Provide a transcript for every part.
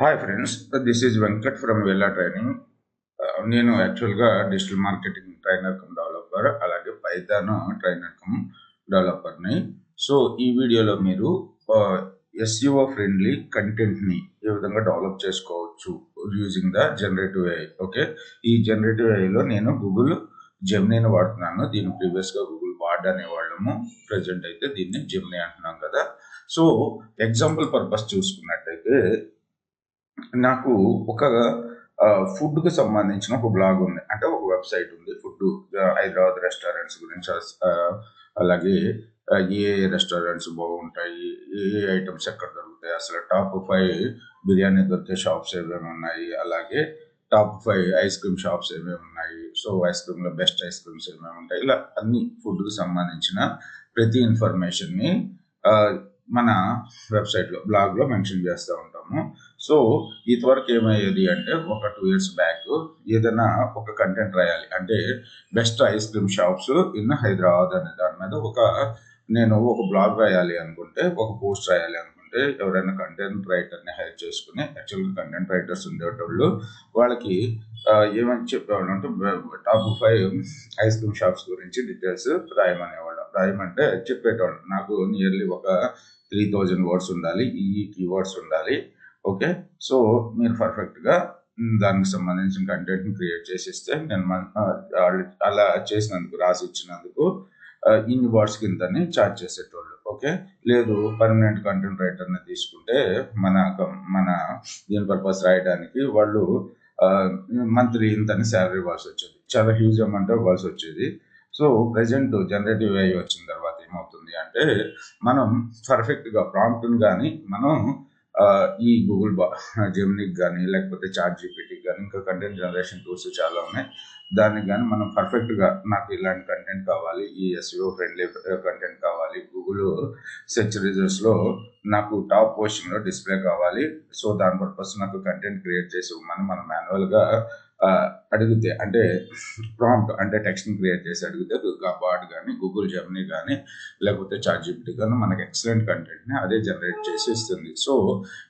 Hi friends this is Venkat from Vella training నేను యాక్చువల్గా digital marketing trainer cum developer అలాగే Python trainer cum డెవలపర్ని so ఈ వీడియోలో మీరు ఎస్ఈఓ ఫ్రెండ్లీ కంటెంట్ని ఏ విధంగా డెవలప్ చేసుకోవచ్చు using the generative AI okay ఈ జనరేటివ్ ఏఐలో నేను గూగుల్ జెమ్నీని వాడుతున్నాను. దీన్ని ప్రీవియస్గా గూగుల్ వార్డ్ అనేవాళ్ళము. ప్రజెంట్ అయితే దీన్ని జెమ్నీ అంటున్నాం కదా. సో ఎగ్జాంపుల్ పర్పస్ చూసుకున్నట్టయితే నాకు ఒక ఫుడ్కు సంబంధించిన ఒక బ్లాగ్ ఉంది. అంటే ఒక వెబ్సైట్ ఉంది. ఫుడ్ హైదరాబాద్ రెస్టారెంట్స్ గురించి అలాగే ఏ ఏ రెస్టారెంట్స్ బాగుంటాయి ఏ ఏ ఐటమ్స్ ఎక్కడ దొరుకుతాయి. అసలు టాప్ ఫైవ్ బిర్యానీ దొరికే షాప్స్ ఏమేమి ఉన్నాయి? అలాగే top five ice cream shops ఏమేమి ఉన్నాయి? సో ఐస్ క్రీమ్లో బెస్ట్ ఐస్ క్రీమ్స్ ఏమేమి ఉంటాయి? ఇలా అన్ని ఫుడ్కి సంబంధించిన ప్రతి ఇన్ఫర్మేషన్ని మన వెబ్సైట్లో బ్లాగ్లో మెన్షన్ చేస్తూ ఉంటాము. సో ఇంతవరకు ఏమయ్యేది అంటే ఒక టూ ఇయర్స్ బ్యాక్ ఏదైనా ఒక కంటెంట్ రాయాలి. అంటే best ice cream shops in Hyderabad అనే దాని మీద ఒక నేను ఒక బ్లాగ్ రాయాలి అనుకుంటే ఒక పోస్ట్ రాయాలి అనుకుంటే ఎవరైనా కంటెంట్ రైటర్ని హైర్ చేసుకుని యాక్చువల్గా కంటెంట్ రైటర్స్ ఉండేటోళ్ళు వాళ్ళకి ఏమని చెప్పేవాళ్ళు అంటే top five ice cream shops గురించి డీటెయిల్స్ రాయమనేవాళ్ళం. రాయమంటే చెప్పేటోళ్ళు. నాకు నియర్లీ ఒక త్రీ థౌజండ్ వర్డ్స్ ఉండాలి. ఈ కీవర్డ్స్ ఉండాలి. ఓకే? సో మీరు పర్ఫెక్ట్గా దానికి సంబంధించిన కంటెంట్ని క్రియేట్ చేసేస్తే నేను మన- అలా చేసినందుకు రాసి ఇచ్చినందుకు ఇన్ని వర్డ్స్ కిందని చార్జ్ చేసేటోళ్ళు ఓకే? లేదు పర్మనెంట్ కంటెంట్ రైటర్ని తీసుకుంటే మన మన దీని పర్పస్ రాయడానికి వాళ్ళు మంత్లీ ఇంతని శాలరీ ఇవ్వాల్సి వచ్చేది. చాలా హ్యూజ్ అమౌంట్ ఇవ్వాల్సి వచ్చేది. సో ప్రజెంట్ జనరేటివ్ AI వచ్చిన తర్వాత ఏమవుతుంది అంటే మనం పర్ఫెక్ట్గా ప్రాంప్ట్ని కానీ మనం ఈ గూగుల్ బా జెమినికి కానీ లేకపోతే చాట్ జీపీటీకి కానీ ఇంకా కంటెంట్ జనరేషన్ టూల్స్ చాలా ఉన్నాయి. దానికి కానీ మనం పర్ఫెక్ట్గా నాకు ఇలాంటి కంటెంట్ కావాలి ఈ ఎస్ఈఓ ఫ్రెండ్లీ కంటెంట్ కావాలి గూగుల్ సెర్చ్ రిజల్ట్స్లో నాకు టాప్ పొజిషన్లో డిస్ప్లే కావాలి. సో దాని పర్పస్ నాకు కంటెంట్ క్రియేట్ చేసి ఇవ్వమని మనం మాన్యువల్గా అడిగితే అంటే ప్రాంప్ట్ అంటే టెక్స్ట్ని క్రియేట్ చేసి అడిగితే బాడ్ కానీ గూగుల్ జర్నీ కానీ లేకపోతే చాట్ కానీ మనకి ఎక్సలెంట్ కంటెంట్ని అదే జనరేట్ చేసి ఇస్తుంది. సో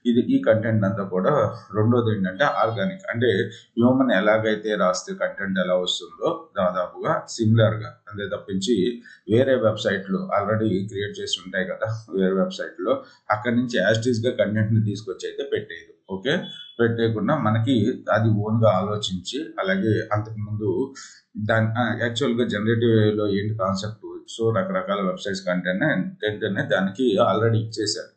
ఇది ఈ కంటెంట్ అంతా కూడా రెండోది ఏంటంటే ఆర్గానిక్. అంటే హ్యూమన్ ఎలాగైతే రాస్తే కంటెంట్ ఎలా వస్తుందో దాదాపుగా సిమిలర్గా అంతే తప్పించి వేరే వెబ్సైట్లు ఆల్రెడీ క్రియేట్ చేసి ఉంటాయి కదా వేరే వెబ్సైట్లో. అక్కడి నుంచి యాస్టీస్గా కంటెంట్ని తీసుకొచ్చి అయితే పెట్టేది ఓకే? పెట్టేయకుండా మనకి అది ఓన్గా ఆలోచించి అలాగే అంతకుముందు దాని యాక్చువల్గా జనరేటివ్లో ఏంటి కాన్సెప్ట్? సో రకరకాల వెబ్సైట్స్ కంటేనే కంటేనే దానికి ఆల్రెడీ ఇచ్చేసారు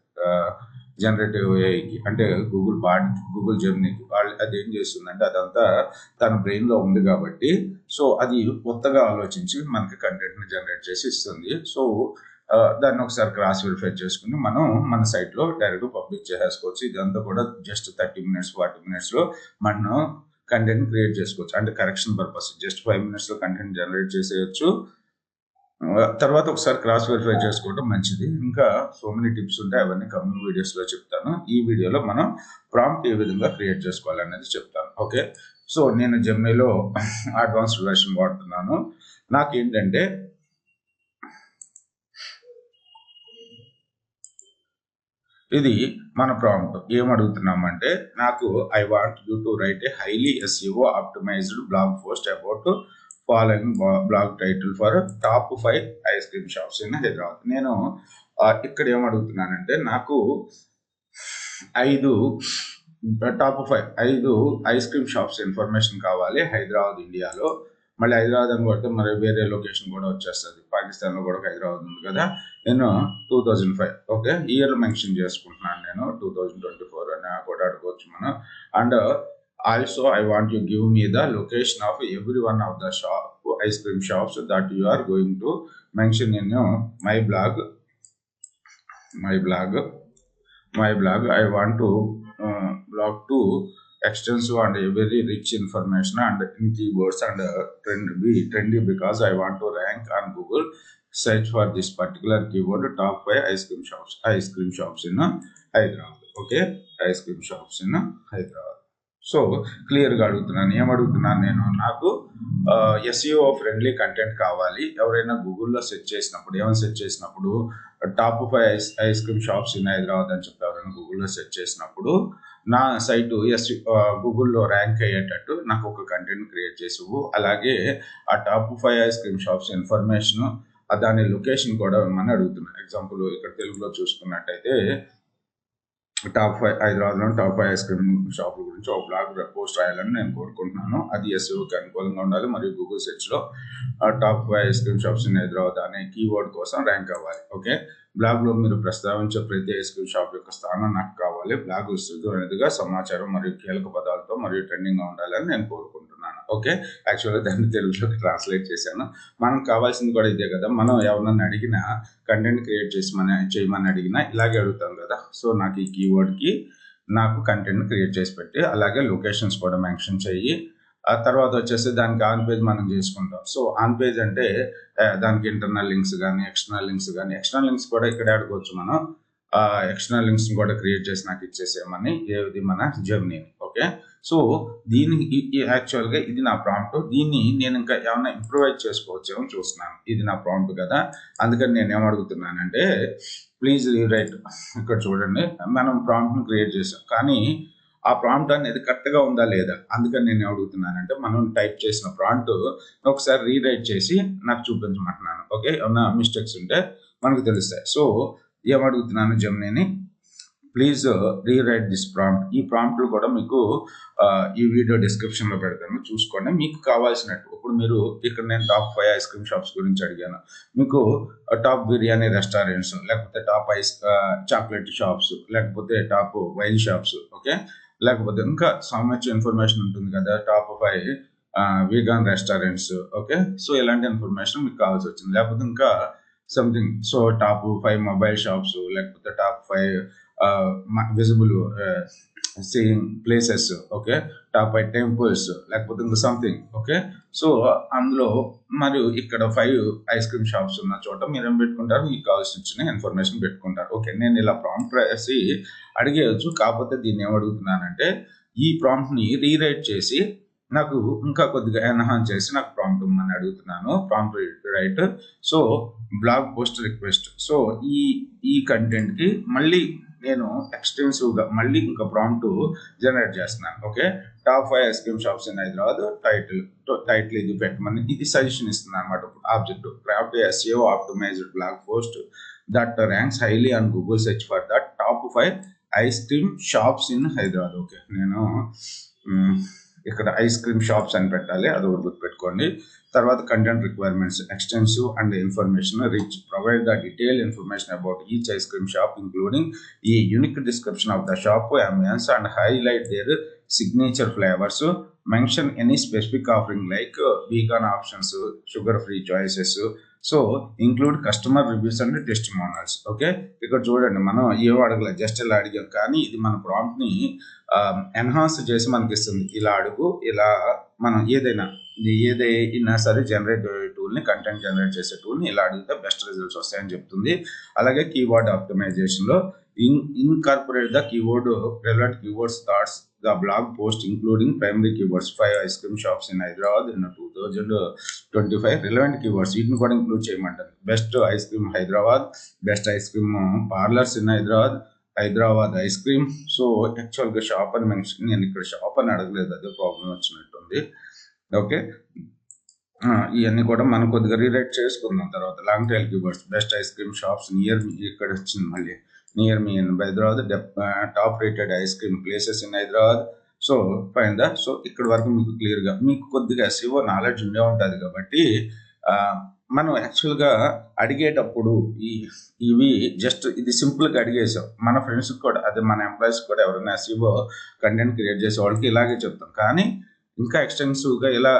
జనరేటివ్ ఏఐకి అంటే గూగుల్ బాడ్ గూగుల్ జర్నీకి వాళ్ళు అది ఏం చేస్తుందంటే అదంతా తన బ్రెయిన్లో ఉంది కాబట్టి సో అది కొత్తగా ఆలోచించి మనకి కంటెంట్ని జనరేట్ చేసి ఇస్తుంది. సో దాన్ని ఒకసారి క్రాస్ వెరిఫై చేసుకుని మనం మన సైట్లో డైరెక్ట్ పబ్లిక్ చేసేసుకోవచ్చు. ఇదంతా కూడా జస్ట్ థర్టీ మినిట్స్ ఫార్టీ మినిట్స్లో మనం కంటెంట్ క్రియేట్ చేసుకోవచ్చు. అంటే కరెక్షన్ పర్పస్ జస్ట్ ఫైవ్ మినిట్స్లో కంటెంట్ జనరేట్ చేసేయచ్చు. తర్వాత ఒకసారి క్రాస్ వెరిఫై చేసుకోవడం మంచిది. ఇంకా సో మెనీ టిప్స్ ఉంటాయి అవన్నీ కమింగ్ వీడియోస్లో చెప్తాను. ఈ వీడియోలో మనం ప్రాంప్ట్ ఏ విధంగా క్రియేట్ చేసుకోవాలనేది చెప్తాను. ఓకే సో నేను జెమ్నీలో అడ్వాన్స్డ్ వెర్షన్ వాడుతున్నాను. నాకేంటంటే ఇది మన ప్రాంప్ట్ ఏం అడుగుతున్నామంటే నాకు I want you to write a highly SEO optimised blog post about following blog title for top five ice cream shops in Hyderabad. నేను ఇక్కడ ఏం నాకు ఐదు టాప్ ఫైవ్ ఐదు ఐస్ క్రీమ్ షాప్స్ ఇన్ఫర్మేషన్ కావాలి హైదరాబాద్ ఇండియాలో. మళ్ళీ హైదరాబాద్ అని కొడితే మరి వేరే లొకేషన్ కూడా వచ్చేస్తుంది. పాకిస్తాన్లో కూడా హైదరాబాద్ ఉంది కదా. నేను two thousand five okay? Year mention చేసుకుంటున్నాను నేను టూ థౌజండ్ ట్వంటీ ఫోర్ అని. కూడా అడగవచ్చు మనం. And Also, I want you give me the location of every one of the shop ice cream shops that you are going to mention in your my blog. My blog, my blog. I want to uh, blog to extensive and very rich information and in keywords and uh, trend be trendy because I want to rank on Google search for this particular keyword top five ice cream shops ice cream shops in uh, Hyderabad. Okay, ice cream shops in uh, Hyderabad. So క్లియర్గా అడుగుతున్నాను ఏమడుగుతున్నాను నేను. నాకు SEO friendly content కావాలి. ఎవరైనా గూగుల్లో search చేసినప్పుడు ఏమైనా search చేసినప్పుడు top five ice ice cream shops in Hyderabad అని చెప్పి ఎవరైనా గూగుల్లో సెర్చ్ చేసినప్పుడు నా సైటు ఎస్ గూగుల్లో ర్యాంక్ అయ్యేటట్టు నాకు ఒక కంటెంట్ క్రియేట్ చేసివు అలాగే ఆ top five ice cream shops information దాని లొకేషన్ కూడా ఇవ్వమని అడుగుతున్నాను ఎగ్జాంపుల్ ఇక్కడ తెలుగులో చూసుకున్నట్టయితే టాప్ ఫైవ్ హైదరాబాద్లో టాప్ ఫైవ్ ఐస్ క్రీమ్ షాపుల గురించి ఒక బ్లాగ్ పోస్ట్ రాయాలని నేను కోరుకుంటున్నాను. అది ఎస్ఈఓకి అనుకూలంగా ఉండాలి. మరియు Google సెర్చ్లో top five ice cream shops in Hyderabad అనే కీవర్డ్ కోసం ర్యాంక్ అవ్వాలి. ఓకే? బ్లాగ్లో మీరు ప్రస్తావించే ప్రతి ఐస్ క్రీమ్ షాప్ యొక్క స్థానం నాకు కావాలి. బ్లాగ్ విస్తృతమైనదిగా సమాచారం మరియు కీలక పదాలతో మరియు ట్రెండింగ్గా ఉండాలని నేను కోరుకుంటున్నాను. ఓకే? యాక్చువల్గా దాన్ని తెలుగులోకి ట్రాన్స్లేట్ చేశాను. మనం కావాల్సింది కూడా ఇదే కదా? మనం ఎవరన్నా అడిగినా కంటెంట్ క్రియేట్ చేసి మన చేయమని అడిగినా ఇలాగే అడుగుతాం కదా? సో నాకు ఈ కీవర్డ్కి నాకు కంటెంట్ క్రియేట్ చేసి పెట్టి అలాగే లొకేషన్స్ కూడా మెన్షన్ చెయ్యి. ఆ తర్వాత వచ్చేసి దానికి ఆన్ పేజ్ మనం చేసుకుంటాం. సో ఆన్ పేజ్ అంటే దానికి ఇంటర్నల్ లింక్స్ కానీ ఎక్స్టర్నల్ లింక్స్ కానీ ఎక్స్టర్నల్ లింక్స్ కూడా ఇక్కడ ఆడుకోవచ్చు మనం. ఎక్స్టర్నల్ లింక్స్ కూడా క్రియేట్ చేసి నాకు ఇచ్చేసేయమని ఏది మన జర్నీని ఓకే సో దీని యాక్చువల్గా ఇది నా ప్రాంప్ట్ దీన్ని నేను ఇంకా ఏమైనా ఇంప్రూవైజ్ చేసుకోవచ్చేమో చూస్తున్నాను. ఇది నా ప్రాంప్ట్ కదా. అందుకని నేను ఏమడుగుతున్నానంటే ప్లీజ్ రైట్ ఇక్కడ చూడండి. మనం ప్రాంప్ట్ని క్రియేట్ చేసాం. కానీ ఆ ప్రాంప్ట్ అనేది కరెక్ట్గా ఉందా లేదా? అందుకని నేను అడుగుతున్నానంటే మనం టైప్ చేసిన ప్రాంప్ట్ ఒకసారి రీరైట్ చేసి నాకు చూపించమంటున్నాను. ఓకే ఏమన్నా మిస్టేక్స్ ఉంటే మనకు తెలుస్తాయి. సో ఏమడుగుతున్నాను జమ్నీని? ప్లీజ్ రీరైట్ దిస్ ప్రాంప్ట్ ఈ ప్రాంప్ట్లు కూడా మీకు uh, ఈ వీడియో డిస్క్రిప్షన్లో పెడతాను. చూసుకోండి. మీకు కావాల్సినట్టు. ఇప్పుడు మీరు ఇక్కడ నేను top five ice cream shops గురించి అడిగాను. మీకు uh, టాప్ బిర్యానీ రెస్టారెంట్స్ లేకపోతే top ice uh, chocolate shops లేకపోతే టాప్ వైన్ షాప్స్ ఓకే? లేకపోతే ఇంకా సో మచ్ ఇన్ఫర్మేషన్ ఉంటుంది కదా top five vegan restaurants okay? So ఇలాంటి ఇన్ఫర్మేషన్ మీకు కావాల్సి వచ్చింది. లేకపోతే ఇంకా something so top five mobile shops లేకపోతే top five visible seeing places okay top five temples లేకపోతే ఇంకా సంథింగ్ ఓకే సో అందులో మరియు ఇక్కడ ఫైవ్ ఐస్ క్రీమ్ షాప్స్ ఉన్న చోట మీరు ఏం పెట్టుకుంటారు? మీకు కావాల్సిన ఇన్ఫర్మేషన్ పెట్టుకుంటారు. ఓకే నేను ఇలా ప్రాంప్ట్ రాసి అడిగేయచ్చు. కాకపోతే దీన్ని ఏం అడుగుతున్నానంటే ఈ ప్రాంప్ట్ని రీరైట్ చేసి నాకు ఇంకా కొద్దిగా ఎన్హాన్స్ చేసి నాకు ప్రాంప్ట్ ఇమ్మని అడుగుతున్నాను. Prompt write so blog post request so ఈ ఈ కంటెంట్కి మళ్ళీ నేను ఎక్స్టెన్సివ్గా మళ్ళీ ఇంకా ప్రాంప్ట్ జనరేట్ చేస్తున్నాను. Okay top five ice cream shops in Hyderabad title title ఇది పెట్టమని ఇది సజెషన్ ఇస్తుంది అనమాట object craft SEO optimised blog post that ranks highly on Google search for that top five ice cream shops in Hyderabad okay నేను ఇక్కడ ice cream shops అని పెట్టాలి అది ఒకటి గుర్తుపెట్టుకోండి. తర్వాత content requirements extensive and information rich provide the detail information about each ice cream shop including ఈ unique description of the shop ambience and highlight their signature flavours mention any specific offering like vegan options sugar free choices so include customer reviews and testimonials okay ఇక్కడ చూడండి మనం ఏం అడగలేదు just ఇలా అడిగాం. కానీ ఇది మన ప్రాంప్ట్ని ఎన్హాన్స్ చేసి మనకి ఇస్తుంది ఇలా అడుగు ఇలా మనం ఏదైనా ఏదైనా సరే జనరేట్ టూల్ని కంటెంట్ జనరేట్ చేసే టూల్ని ఇలా అడిగితే బెస్ట్ రిజల్ట్స్ వస్తాయని చెప్తుంది. అలాగే keyword ఆప్టిమైజేషన్లో in incorporate the keyword relevant keywords thoughts the blog post including primary keywords five ice cream shops in Hyderabad in two thousand twenty five relevant keywords వీటిని కూడా include చేయమంటారు. Best ice cream Hyderabad best ice cream parlours in Hyderabad Hyderabad ice cream. So యాక్చువల్గా shop అని mention నేను ఇక్కడ shop అని అడగలేదు అదే ప్రాబ్లం వచ్చినట్టుంది. ఓకే? ఇవన్నీ కూడా మనం కొద్దిగా రీరైట్ చేసుకుందాం తర్వాత. Long tail క్యూబర్స్ best ice cream shops near me ఇక్కడ వచ్చింది మళ్ళీ. Near me in Hyderabad top rated ice cream places in Hyderabad. So fine the so ఇక్కడ వరకు మీకు క్లియర్గా మీకు కొద్దిగా సివో నాలెడ్జ్ ఉండే ఉంటుంది కాబట్టి మనం యాక్చువల్గా అడిగేటప్పుడు ఈ ఇవి జస్ట్ ఇది సింపుల్గా అడిగేసాం. మన ఫ్రెండ్స్కి కూడా అదే మన ఎంప్లాయీస్కి కూడా ఎవరైనా సివో కంటెంట్ క్రియేట్ చేసే వాళ్ళకి ఇలాగే చెప్తాం. కానీ ఇంకా ఎక్స్టెన్సివ్గా ఇలా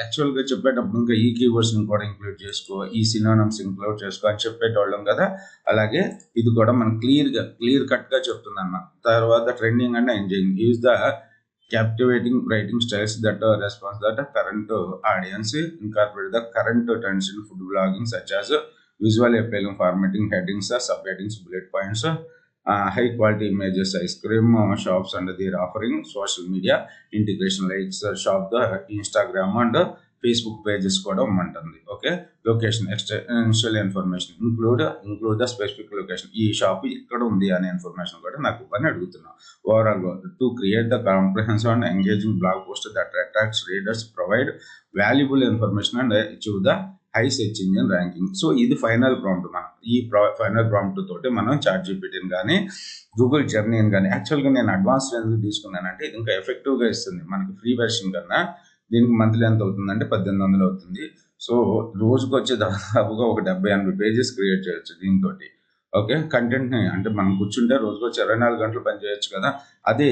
యాక్చువల్గా చెప్పేటప్పుడు ఇంకా ఈ కీవర్డ్స్ని కూడా ఇంక్లూడ్ చేసుకో ఈ సినోనమ్స్ ఇంక్లూడ్ చేసుకో అని చెప్పేటోళ్ళం కదా. అలాగే ఇది కూడా మనం క్లియర్గా క్లియర్ కట్గా చెప్తుంది అన్న తర్వాత trending and enjoying use the captivating writing styles that uh, response that uh, current uh, audience incorporate the current trends in food blogging such as uh, visually appealing formatting headings uh, subheadings bullet points uh, high quality images ice cream uh, shops and their offering social media integration like uh, shop the instagram and Facebook pages కూడా ఉంటుంది okay location existential information include include the specific location ఈ shop ఇక్కడ ఉంది అనే information కూడా నాకు ఇవ్వని అడుగుతున్నాను overall to create the comprehensive and engaging blog post that attracts readers provide valuable information and achieve the high search engine ranking so ఇది final prompt మనం. ఈ ఫైనల్ ప్రాంప్ట్ తోటి మనం చాట్ జీపీటీని కానీ గూగుల్ జర్నీని కానీ యాక్చువల్గా నేను అడ్వాన్స్ ఎందుకు తీసుకున్నానంటే ఇది ఇంకా ఎఫెక్టివ్గా ఇస్తుంది. మనకి ఫ్రీ వెర్షన్ కన్నా దీనికి మంత్లీ ఎంత అవుతుందంటే పద్దెనిమిది వందలు అవుతుంది. సో రోజుకి వచ్చే దాదాపుగా ఒక డెబ్బై ఎనభై పేజెస్ క్రియేట్ చేయొచ్చు దీంతో ఓకే? కంటెంట్ని అంటే మనం కూర్చుంటే రోజుకొచ్చి ఇరవై నాలుగు గంటలు పని చేయొచ్చు కదా. అదే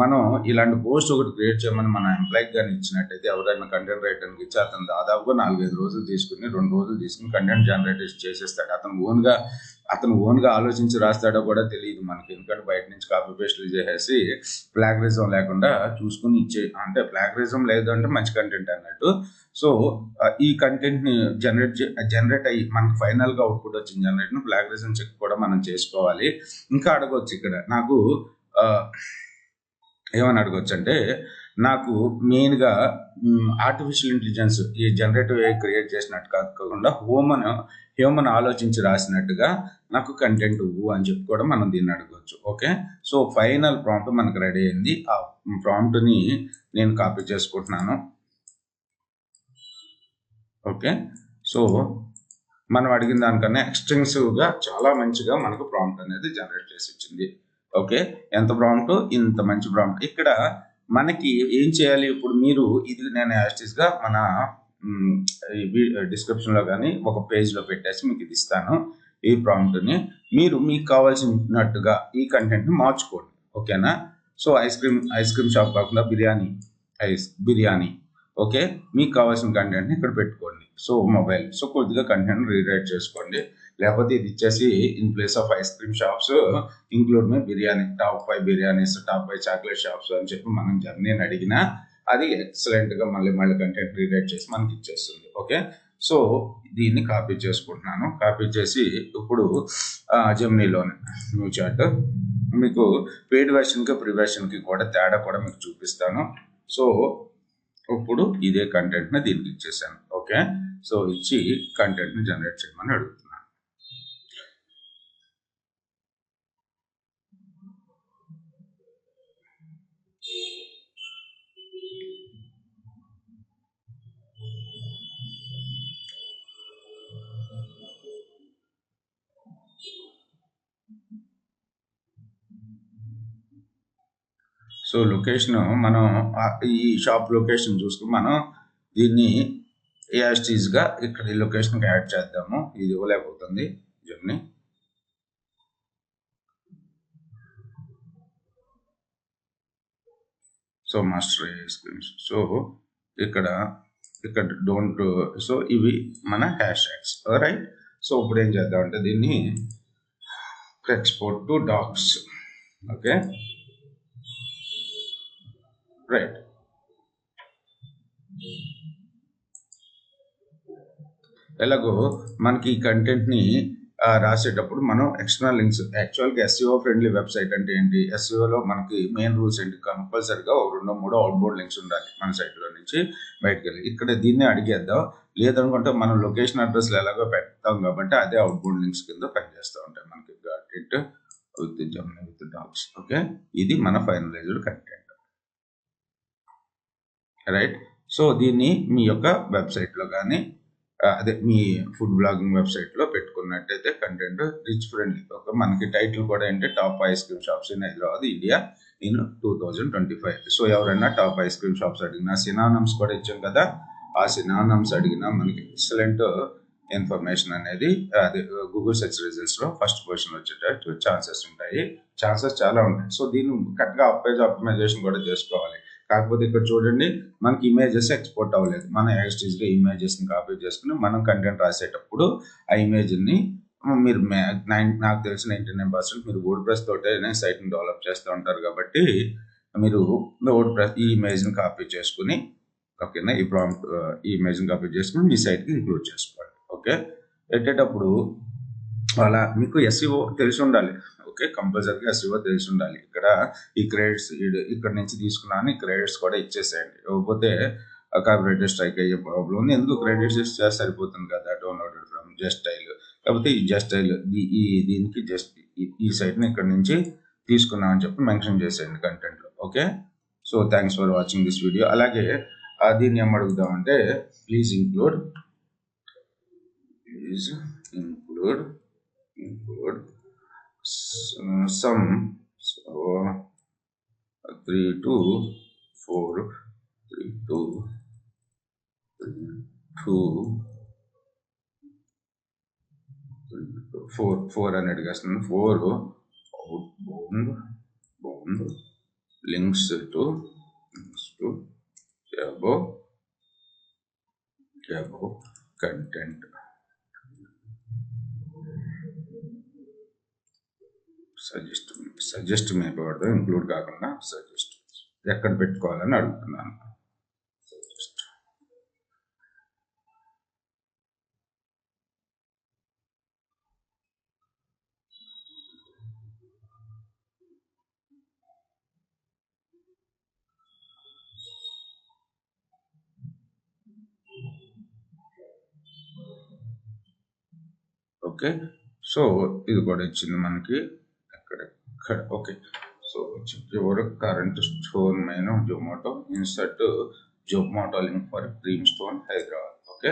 మనం ఇలాంటి పోస్ట్ ఒకటి క్రియేట్ చేయమని మన ఎంప్లాయ్కి కానీ ఇచ్చినట్టయితే ఎవరైనా కంటెంట్ రైటర్కి ఇచ్చి అతను దాదాపుగా నాలుగైదు రోజులు తీసుకుని రెండు రోజులు తీసుకుని కంటెంట్ జనరేట్ చేసేస్తాడు. అతను ఓన్గా అతను ఓన్గా ఆలోచించి రాస్తాడో కూడా తెలియదు మనకి. ఎందుకంటే బయట నుంచి కాపీ పేస్ట్లు చేసేసి ప్లాగరిజం లేకుండా చూసుకుని ఇచ్చే అంటే ప్లాగరిజం లేదు అంటే మంచి కంటెంట్ అన్నట్టు. సో ఈ కంటెంట్ని జనరేట్ జనరేట్ అయ్యి మనకి ఫైనల్గా అవుట్పుట్ వచ్చిన జనరేట్ను ప్లాగరిజం చెక్ కూడా మనం చేసుకోవాలి. ఇంకా అడగవచ్చు ఇక్కడ. నాకు ఏమని అడగవచ్చు అంటే నాకు మెయిన్గా ఆర్టిఫిషియల్ ఇంటెలిజెన్స్ ఈ జనరేటివ్ ఏ క్రియేట్ చేసినట్టు కాకుండా హ్యూమన్ హ్యూమన్ ఆలోచించి రాసినట్టుగా నాకు కంటెంట్ ఇవ్వు అని చెప్పి కూడా మనం దీన్ని అడగవచ్చు. ఓకే సో ఫైనల్ ప్రాంప్ట్ మనకు రెడీ అయింది. ఆ ప్రాంప్ట్ని నేను కాపీ చేసుకుంటున్నాను. ఓకే సో మనం అడిగిన దానికన్నా ఎక్స్టెన్సివ్గా చాలా మంచిగా మనకు ప్రాంప్ట్ అనేది జనరేట్ చేసి ఇచ్చింది. ఓకే ఎంత ప్రాంప్ట్ ఇంత మంచి ప్రాంప్ట్ ఇక్కడ మనకి ఏం చేయాలి? ఇప్పుడు మీరు ఇది నేను యాస్టిస్గా మన డిస్క్రిప్షన్లో కానీ ఒక పేజ్లో పెట్టేసి మీకు ఇది ఇస్తాను ఈ ప్రాంప్ట్ని. మీరు మీకు కావాల్సినట్టుగా ఈ కంటెంట్ని మార్చుకోండి ఓకేనా? So ice cream ice cream shop కాకుండా బిర్యానీ ఐస్ బిర్యానీ ఓకే? మీకు కావాల్సిన కంటెంట్ని ఇక్కడ పెట్టుకోండి సో మొబైల్. సో కొద్దిగా కంటెంట్ రీరైట్ చేసుకోండి. లేకపోతే ఇది ఇచ్చేసి in place of ice cream shops include my biryani top five biryanis top five chocolate shops అని చెప్పి మనం జర్నీని అడిగినా అది ఎక్సలెంట్గా మళ్ళీ మళ్ళీ కంటెంట్ రీరైట్ చేసి మనకి ఇచ్చేస్తుంది. ఓకే సో దీన్ని కాపీ చేసుకుంటున్నాను. కాపీ చేసి ఇప్పుడు జెమ్నీలోనే న్యూ చార్ట్ మీకు పెయిడ్ వెర్షన్కి ప్రీ వెర్షన్కి కూడా తేడా కూడా మీకు చూపిస్తాను. సో ఇప్పుడు ఇదే కంటెంట్ని దీనికి ఇచ్చేసాను. ఓకే సో ఇచ్చి కంటెంట్ని జనరేట్ చేయమని అడుగుతున్నాను. సో లొకేషన్ మనం ఈ షాప్ లొకేషన్ చూసుకుని మనం దీన్ని ఏఎస్టీస్గా ఇక్కడ ఈ లొకేషన్కి యాడ్ చేద్దాము. ఇది ఇవ్వలేకపోతుంది journey. So master ice creams so ఇక్కడ ఇక్కడ డోంట్ సో ఇవి మన హ్యాష్ ట్యాగ్స్. రైట్ సో ఇప్పుడు ఏం చేద్దాం అంటే దీన్ని export to docs okay right ఎలాగో మనకి ఈ కంటెంట్ని రాసేటప్పుడు మనం ఎక్స్టర్నల్ లింక్స్ యాక్చువల్గా ఎస్ఈఓ ఫ్రెండ్లీ వెబ్సైట్ అంటే ఏంటి? ఎస్ఈఓలో మనకి మెయిన్ రూల్స్ ఏంటి? కంపల్సరిగా ఒక రెండో మూడో అవుట్బోర్డ్ లింక్స్ ఉండాలి మన సైట్లో నుంచి బయటకు వెళ్ళి. ఇక్కడ దీన్ని అడిగేద్దాం. లేదనుకుంటే మనం లొకేషన్ అడ్రస్లు ఎలాగో పెడతాం కాబట్టి అదే అవుట్బోర్డ్ లింక్స్ కింద పనిచేస్తూ ఉంటాయి. మనకి కంటెంట్ విత్ జమ్ విత్ డాగ్స్ ఓకే ఇది మన ఫైనలైజ్డ్ కంటెంట్ రైట్ సో దీన్ని మీ యొక్క వెబ్సైట్లో కానీ అదే మీ ఫుడ్ బ్లాగింగ్ వెబ్సైట్లో పెట్టుకున్నట్టయితే కంటెంట్ రిచ్ ఫ్రెండ్లీ. ఒక మనకి టైటిల్ కూడా ఏంటి? Top ice cream shops in Hyderabad India in two thousand twenty five. So ఎవరైనా టాప్ ఐస్ క్రీమ్ షాప్స్ అడిగినా సినానమ్స్ కూడా ఇచ్చాం కదా! ఆ సినానమ్స్ అడిగినా మనకి ఎక్సలెంట్ ఇన్ఫర్మేషన్ అనేది అది గూగుల్ సెర్చ్ రిజల్ట్స్లో ఫస్ట్ పొజిషన్ వచ్చేటట్టు ఛాన్సెస్ ఉంటాయి. ఛాన్సెస్ చాలా ఉంటాయి. సో దీన్ని కరెక్ట్గా అప్రైజ్ ఆప్టిమైజేషన్ కూడా చేసుకోవాలి. కాకపోతే ఇక్కడ చూడండి మనకి ఇమేజెస్ ఎక్స్పోర్ట్ అవ్వలేదు. మనం యాక్స్టీస్గా ఇమేజెస్ని కాపీ చేసుకుని మనం కంటెంట్ రాసేటప్పుడు ఆ ఇమేజ్ని మీరు నైన్ నాకు తెలిసి నైంటీ నైన్ పర్సెంట్ మీరు వర్డ్ ప్రెస్ తోటే సైట్ని డెవలప్ చేస్తూ ఉంటారు కాబట్టి మీరు వర్డ్ ప్రెస్ ఈ ఇమేజ్ని కాపీ చేసుకుని ఓకేనా? ఈ ప్రాంప్ట్ ఈ ఇమేజ్ని కాపీ చేసుకుని మీ సైట్కి ఇంక్లూడ్ చేసుకోండి ఓకే? పెట్టేటప్పుడు అలా మీకు ఎస్ఈఓ తెలిసి ఉండాలి ఓకే కంపల్సరీగా ఎస్ఈఓ తెలిసి ఉండాలి ఇక్కడ ఈ క్రెడిట్స్ ఇక్కడ నుంచి తీసుకున్నాను ఈ క్రెడిట్స్ కూడా ఇచ్చేసేయండి. ఇవ్వకపోతే కాపీరైట్ స్ట్రైక్ అయ్యే ప్రాబ్లం ఉంది. ఎందుకు? క్రెడిట్ చేస్తే సరిపోతుంది కదా డౌన్లోడెడ్ ఫ్రమ్ జస్ట్ స్టైల్. కాకపోతే ఈ జస్ట్ స్టైల్ ఈ దీనికి జస్ట్ ఈ సైట్ని ఇక్కడ నుంచి తీసుకున్నామని చెప్పి మెన్షన్ చేసేయండి కంటెంట్లో. Okay? So thanks for watching this video అలాగే దీన్ని ఏం please include please include include some so three to four three to two four four అని అడిగేస్తున్నాను four outbound bound links to links to above above content. Suggest suggest మేపకూడదు include కాకుండా suggest ఎక్కడ పెట్టుకోవాలని అడుగుతున్నాను. Suggest okay so ఇది కూడా ఇచ్చింది మనకి. ఇక్కడ ఓకే సో చివరి current stone main Zomato insert Zomato link for cream stone Hyderabad okay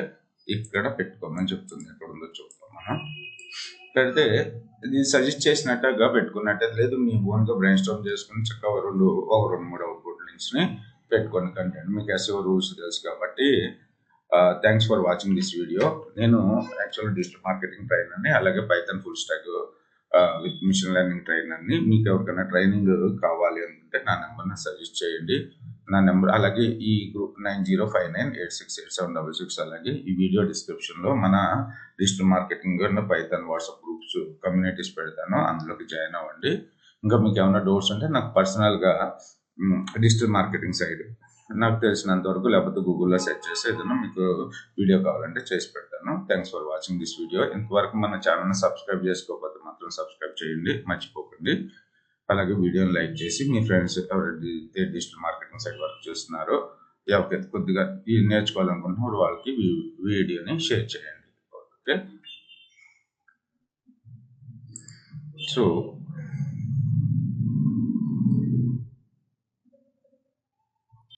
ఇక్కడ పెట్టుకోమని చెప్తుంది. ఎక్కడ ఉందో చూద్దాం. మనం పెడితే ఇది సజెస్ట్ చేసినట్టుగా పెట్టుకున్నట్టే లేదు. మీ ఓన్గా బ్రెయిన్ స్టోన్ చేసుకుని చక్కగా రెండు ఒక రెండు మూడు అవుట్పుట్ లింక్స్ని పెట్టుకొని కంటెంట్ మీకు ఎస్ఓ రూల్స్ తెలుసు కాబట్టి thanks for watching this video నేను యాక్చువల్ డిజిటల్ మార్కెటింగ్ ట్రైనర్ని అలాగే Python full stack with machine learning ట్రైనర్ని మీకు ఎవరికైనా ట్రైనింగ్ కావాలి అనుకుంటే నా నెంబర్ని సజెస్ట్ చేయండి. నా నెంబర్ అలాగే ఈ group nine zero five nine eight six eight seven double six అలాగే ఈ వీడియో డిస్క్రిప్షన్లో మన digital marketing Python WhatsApp groups communities పెడతాను. అందులోకి జాయిన్ అవ్వండి. ఇంకా మీకు ఏమైనా డౌట్స్ ఉంటే నాకు పర్సనల్గా డిజిటల్ మార్కెటింగ్ సైడ్ నాకు తెలిసినంత వరకు లేకపోతే గూగుల్లో సెర్చ్ చేసి ఏదైనా మీకు వీడియో కావాలంటే చేసి పెడతాను. Thanks for watching this video ఇంతవరకు మన ఛానల్ని సబ్స్క్రైబ్ చేసుకోకపోతే మాత్రం సబ్స్క్రైబ్ చేయండి మర్చిపోకండి. అలాగే వీడియోని లైక్ చేసి మీ ఫ్రెండ్స్ ఎవరైతే డిజిటల్ మార్కెటింగ్ సైడ్ వర్క్ చేస్తున్నారో ఎవరికైతే కొద్దిగా ఇది నేర్చుకోవాలనుకుంటున్నారో వాళ్ళకి వీ- వీడియోని షేర్ చేయండి. Okay so